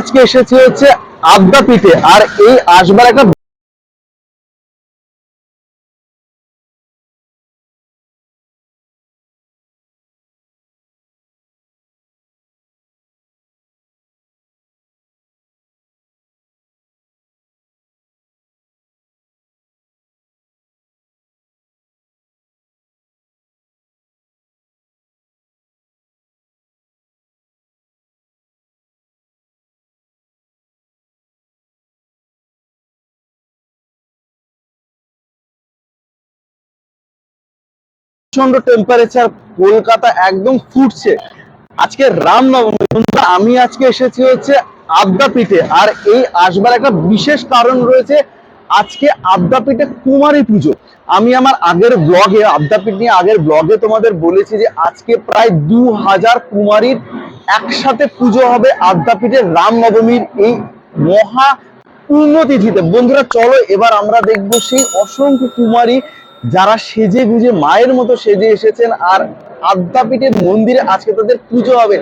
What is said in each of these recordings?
আজকে এসেছি হচ্ছে আদ্যাপীঠে। আর এই আসবার একটা প্রচণ্ড টেম্পারেচার কলকাতা একদম ফুটছে। আজকে রামনবমী আমি আজকে এসেছি হচ্ছে আদ্যাপীঠে। আর এই আসবার একটা বিশেষ কারণ রয়েছে আজকে আদ্যাপীঠে কুমারী পুজো। আমি আমার আগের ব্লগে আদ্যাপীঠ নিয়ে আগের ব্লগে তোমাদের বলেছি যে আজকে প্রায় দু হাজার কুমারীর একসাথে পুজো হবে আদ্যাপীঠের রামনবমীর এই মহা পুণ্যতিথিতে। বন্ধুরা, চলো এবার আমরা দেখব সেই অসংখ্য কুমারী যারা সেজে গুজে মায়ের মতো সেজে এসেছেন আর আদ্যাপীঠের মন্দিরে আজকে তাদের পুজো হবে,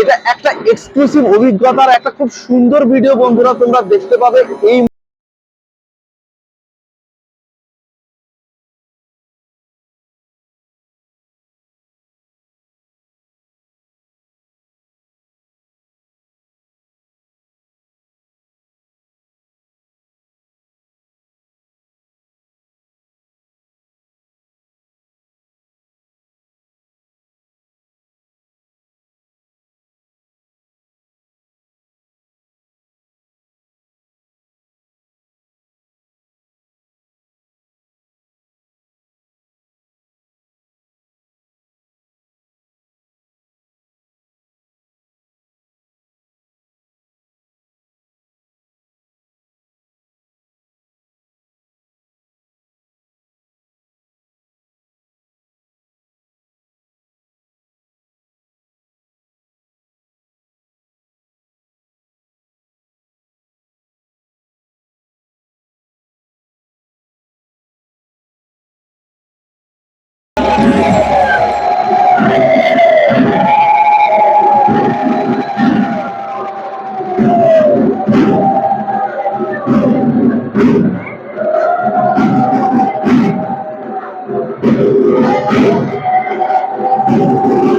এটা একটা এক্সক্লুসিভ অভিজ্ঞতার একটা খুব সুন্দর ভিডিও বন্ধুরা তোমরা দেখতে পাবে। এই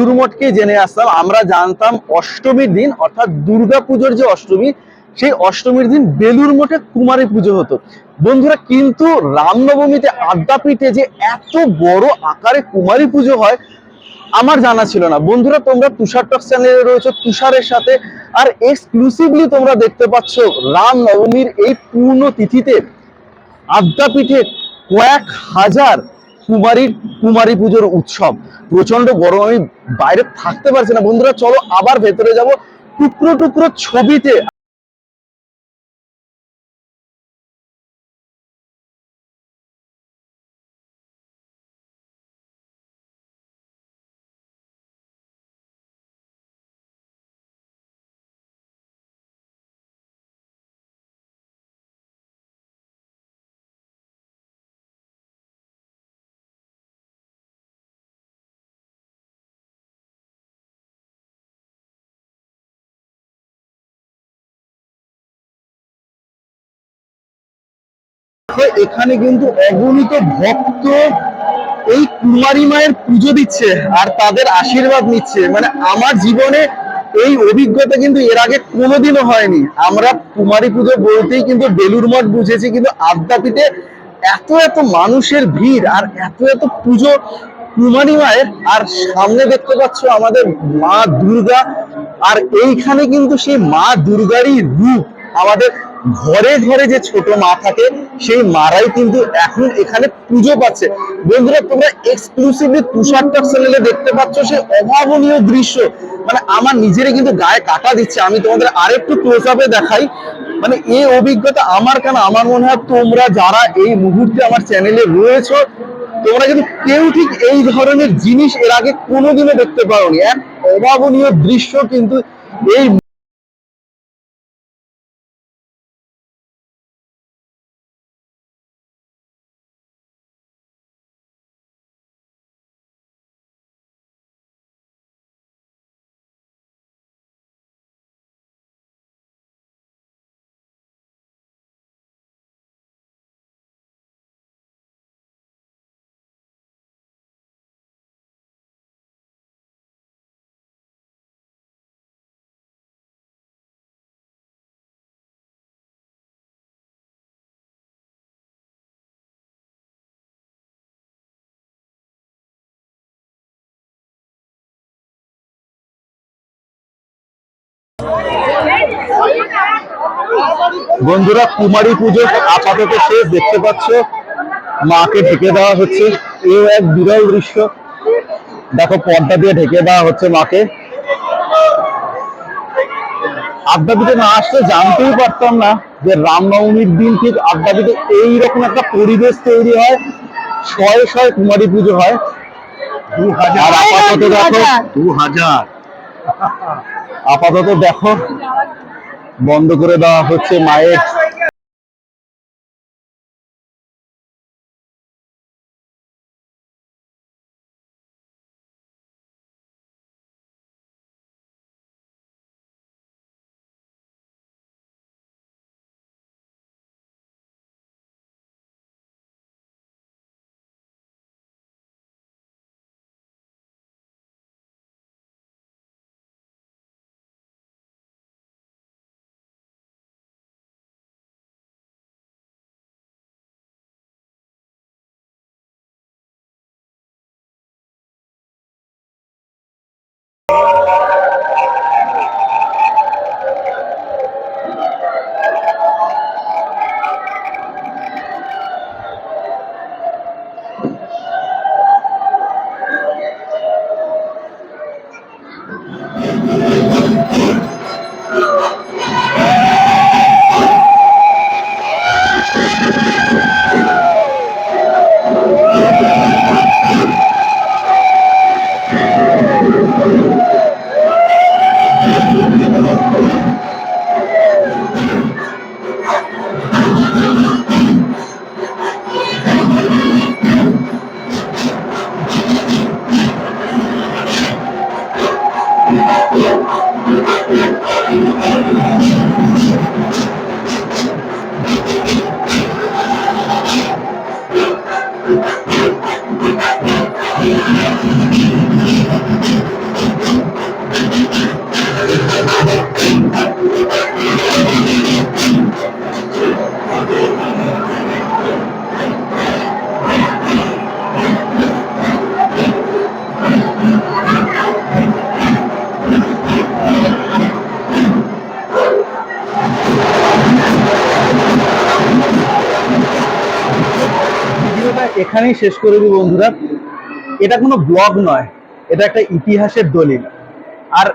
দুর্মঠকে জেনে আসতাম আমরা জানতাম অষ্টমীর দিন, অর্থাৎ দুর্গা পুজোর যে অষ্টমী, সেই অষ্টমীর দিন বেলুর মঠে কুমারী পুজো হতো। বন্ধুরা, কিন্তু রামনবমীতে আদ্যাপীঠে যে এত বড় আকারে কুমারী পুজো হয়, আমার জানা ছিল না। বন্ধুরা, তোমরা তুষার টক চ্যানেলে রয়েছে, তুষারের সাথে, আর এক্সক্লুসিভলি তোমরা দেখতে পাচ্ছ রাম নবমীর এই পূর্ণ তিথিতে আদ্যাপীঠে কয়েক হাজার কুমারীর কুমারী পুজোর উৎসব। প্রচণ্ড গরম, আমি বাইরে থাকতে পারছি না। বন্ধুরা, চলো আবার ভেতরে যাব। টুকরো টুকরো ছবিতে এখানে কিন্তু অগণিত ভক্ত এই কুমারী মায়ের পুজো দিচ্ছে আর তাদের আশীর্বাদ নিচ্ছে। মানে আমার জীবনে এই অভিজ্ঞতা কিন্তু এর আগে কোনোদিনও হয়নি। আমরা কুমারী পুজো বলতেই কিন্তু বেলুর মঠ বুঝেছি, কিন্তু আদ্যাপীঠে এত এত মানুষের ভিড় আর এত এত পুজো কুমারী মায়ের, আর সামনে দেখতে পাচ্ছ আমাদের মা দুর্গা, আর এইখানে কিন্তু সেই মা দুর্গারই রূপ, আমাদের ঘরে ঘরে যে ছোট মা থাকে, সেই মারাই কিন্তু এখন এখানে পুজো পাচ্ছে। বন্ধুরা, তোমরা এক্সক্লুসিভলি তুষার টক চ্যানেলে দেখতে পাচ্ছ সেই অভাবনীয় দৃশ্য। মানে আমার নিজেরই কিন্তু গায়ে কাটা দিচ্ছে। আমি তোমাদের আরেকটু ক্লোজ আপে দেখাই। মানে এই অভিজ্ঞতা আমার কেন? আমার মনে হয় তোমরা যারা এই মুহূর্তে আমার চ্যানেলে রয়েছো, তোমরা কিন্তু কেউ ঠিক এই ধরনের জিনিস এর আগে কোনোদিনও দেখতে পারোনি। এক অভাবনীয় দৃশ্য কিন্তু এই বন্ধুরা কুমারী পুজো আপাতত শেষ দেখতে পাচ্ছ। মাকে ঢেকে দেওয়া হচ্ছে। এও এক বিরল দৃশ্য। দেখো পর্দা দিয়ে ঢেকে দেওয়া হচ্ছে মাকে। আড্ডাপিঠে না আসলে জানতেই পারতাম না যে রামনবমীর দিন ঠিক আড্ডাপিঠে এইরকম একটা পরিবেশ তৈরি হয় শয়ে শয়ে কুমারী পুজো হয়। দু হাজার। দেখো দু হাজার। আপাতত দেখো বন্ধ করে দেওয়া হচ্ছে মায়ের এখানেই শেষ করে দিই বন্ধুরা। এটা কোনো ব্লগ নয়, এটা একটা ইতিহাসের দলিল। আর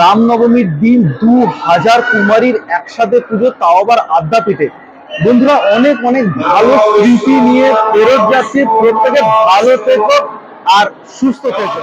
রামনবমীর দিন দু হাজার কুমারীর একসাথে পুজো, তাও আবার আদ্যাপীঠে। বন্ধুরা, অনেক অনেক ভালো স্মৃতি নিয়ে ফেরত যাচ্ছে। প্রত্যেকে ভালো থেকো আর সুস্থ থেকো।